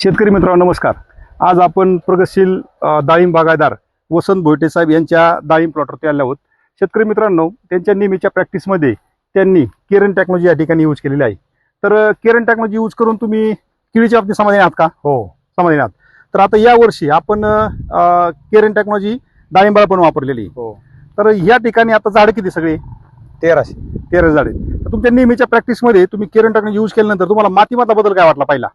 शेतकरी मित्रांनो नमस्कार. आज आपण प्रगतशील डाळिंब बागायदार वसंत भोयटे साहेब यांच्या डाळिंब प्लॉटवरती आले आहोत. शेतकरी मित्रांनो त्यांच्या नेहमीच्या प्रॅक्टिसमध्ये त्यांनी केरन टेक्नॉलॉजी या ठिकाणी यूज केलेली आहे. तर केरन टेक्नॉलॉजी यूज करून तुम्ही केळीच्या बाबतीत समाधानी आहात का? हो. समाधानी आहात. तर आता या वर्षी आपण केरन टेक्नॉलॉजी डाळिंबाला पण वापरलेली. हो. तर या ठिकाणी आता झाडं किती सगळे? तेराशे. तेरा झाडे तर तुमच्या नेहमीच्या प्रॅक्टिसमध्ये तुम्ही केरन टेक्नॉलॉजी यूज केल्यानंतर तुम्हाला मातीमाता बदल काय वाटला पहिला?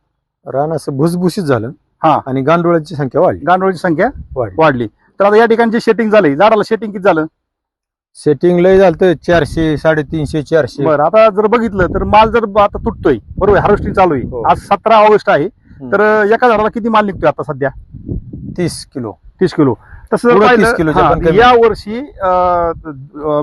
रान असं भुसभुशीत झालं हा. आणि गांडुळाची संख्या वाढली. गांडोळीची संख्या वाढली. वाढली. तर आता या ठिकाणी जे सेटिंग झालंय झाडाला सेटिंग किती झालं? सेटिंग लय झालं चारशे साडेतीनशे चारशे. बरं आता जर बघितलं तर माल जर आता तुटतोय बरोबर हार्वेस्टिंग चालू आहे. हो. आज सतरा ऑगस्ट आहे. तर एका झाडाला किती माल निघतोय आता सध्या? तीस किलो. तीस किलो. तसं जर पुढं पाहिलं, 30 किलोच्या हा, पण कमी. या वर्षी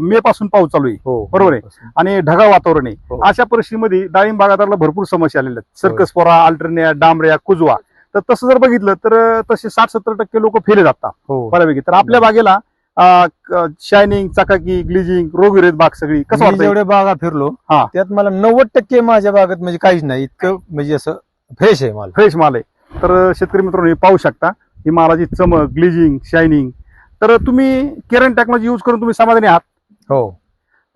मे पासून पाऊस चालू आहे. हो बरोबर आहे. आणि ढगाळ वातावरण आहे. हो. अशा परिस्थितीमध्ये डाळिंब बागायदारला भरपूर समस्या आलेल्या आहेत. सर्कस पोरा अल्टरनेट डांबऱ्या कुजवा. तर तसं जर बघितलं तर तसे साठ सत्तर टक्के लोक फेले जातात हो. बऱ्यापैकी. तर आपल्या बागेला शायनिंग चकाकी ग्लिजिंग रोगविरहित बाग सगळी कसं मी वाटतं जेवढ्या बागा फिरलो हा. त्यात मला नव्वद टक्के माझ्या बागेत म्हणजे काहीच नाही. इतकं म्हणजे असं फ्रेश आहे माल. फ्रेश माल आहे. तर शेतकरी मित्रांनो हे पाहू शकता. ही मालाची चमक ग्लिजिंग शायनिंग तर तुम्ही केरन टेक्नॉलॉजी यूज करून तुम्ही समाधानी आहात? हो.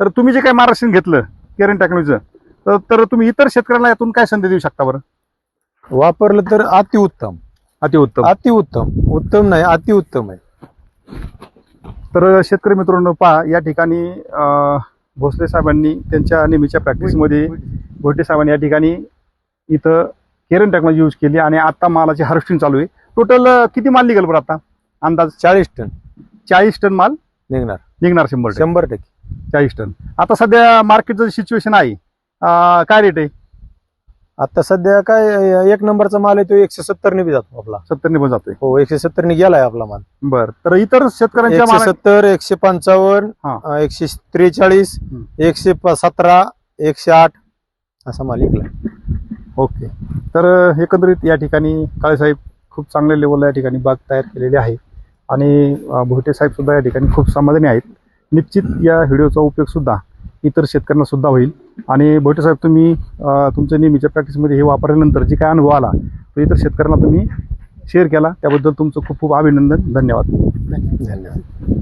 तर तुम्ही जे काही मार्गदर्शन घेतलं केरन टेक्नॉलॉजीचं तर- तर तुम्ही इतर शेतकऱ्यांना यातून काय संधी देऊ शकता बरं? वापरलं तर अतिउत्तम. अतिउत्तम. अतिउत्तम. उत्तम नाही अतिउत्तम आहे. तर शेतकरी मित्रांनो पहा या ठिकाणी भोसले साहेबांनी त्यांच्या नेहमीच्या प्रॅक्टिसमध्ये भोटे साहेबांनी या ठिकाणी इथं केरन टेक्नॉलॉजी यूज केली आणि आता मालाची हार्वेस्टिंग चालू आहे. टोटल किती माल निघेल बरं आता? अंदाज चाळीस टन. चाळीस टन माल निघणार. निघणार शंभर शंभर टक्के. चाळीस टन. आता सध्या मार्केटचं सिच्युएशन आहे. काय रेट आहे? आता सध्या काय एक नंबरचा माल आहे तो एकशे सत्तर बी जातो आपला. सत्तर पण जातोय. हो एकशे सत्तर गेलाय आपला माल. बर. तर इतर शेतकऱ्यांच्या सत्तर एकशे पंचावन्न हा. एकशे त्रेचाळीस. एकशे सतरा एकशे आठ असा माल विकला ओके. तर एकंदरीत या ठिकाणी काळेसाहेब खूप चांगल्या लेवलला या ठिकाणी बाग तयार केलेली आहे. आणि भोटेसाहेबसुद्धा भोटे या ठिकाणी खूप समाधानी आहेत. निश्चित या व्हिडिओचा उपयोगसुद्धा इतर शेतकऱ्यांनासुद्धा होईल. आणि भोटे साहेब तुम्ही तुमच्या नेहमीच्या प्रॅक्टिसमध्ये हे वापरल्यानंतर जे काय अनुभव आला तो इतर शेतकऱ्यांना तुम्ही शेअर केला. त्याबद्दल तुमचं खूप खूप अभिनंदन. धन्यवाद. धन्यवाद.